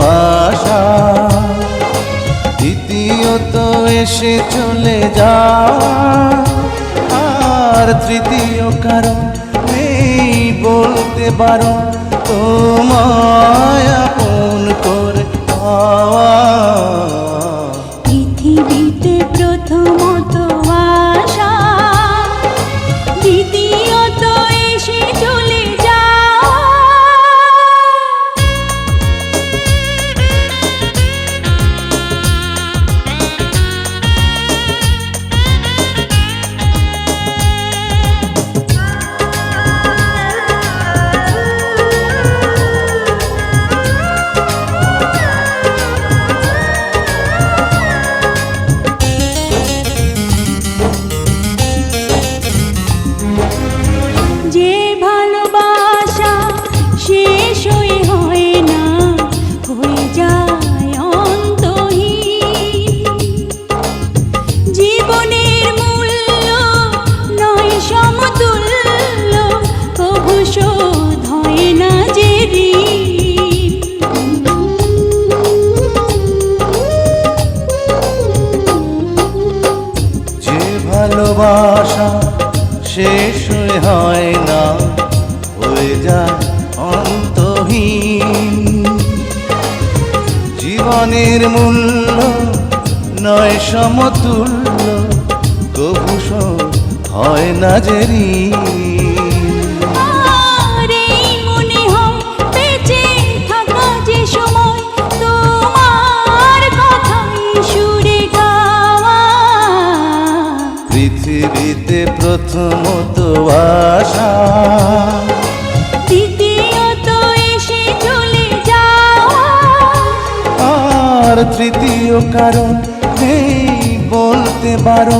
আশা দ্বিতীয়ত এসে চলে যা। আর তৃতীয় কারণ নেই বলতে পারো তোমায় শেষ হয় না, হয়ে যায় অন্তহীন জীবনের মূল্য নয় সমতুল্য শোধ হয় না যে ঋণ। প্রথমত আশা দ্বিতীয়ত এসে চলে আর তৃতীয় কারণ বলতে পারো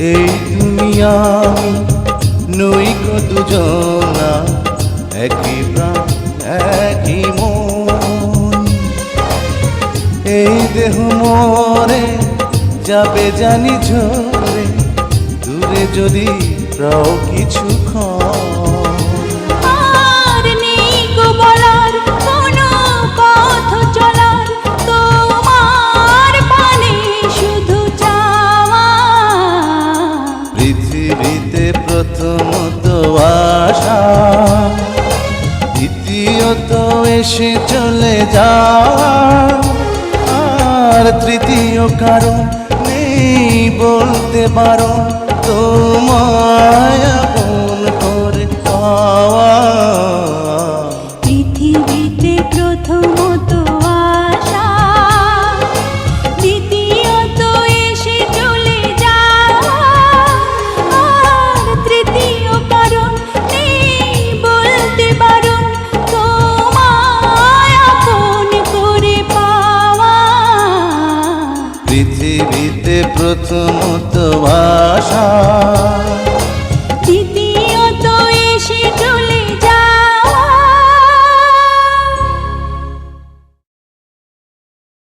এই দুনিয়া আমি নই কত দুজনা, একই প্রাণ, একই মন। এই দেহ মরে যাবে জানি ঝরে, দূরে যদি রাও কিছুক্ষণ পৃথিবীতে প্রথমত আশা দ্বিতীয়ত এসে চলে যাওয়া। আর তৃতীয় কারণ নেই বলতে পারো। তোমায় আপন করে পাওয়া। আশা দ্বিতীয়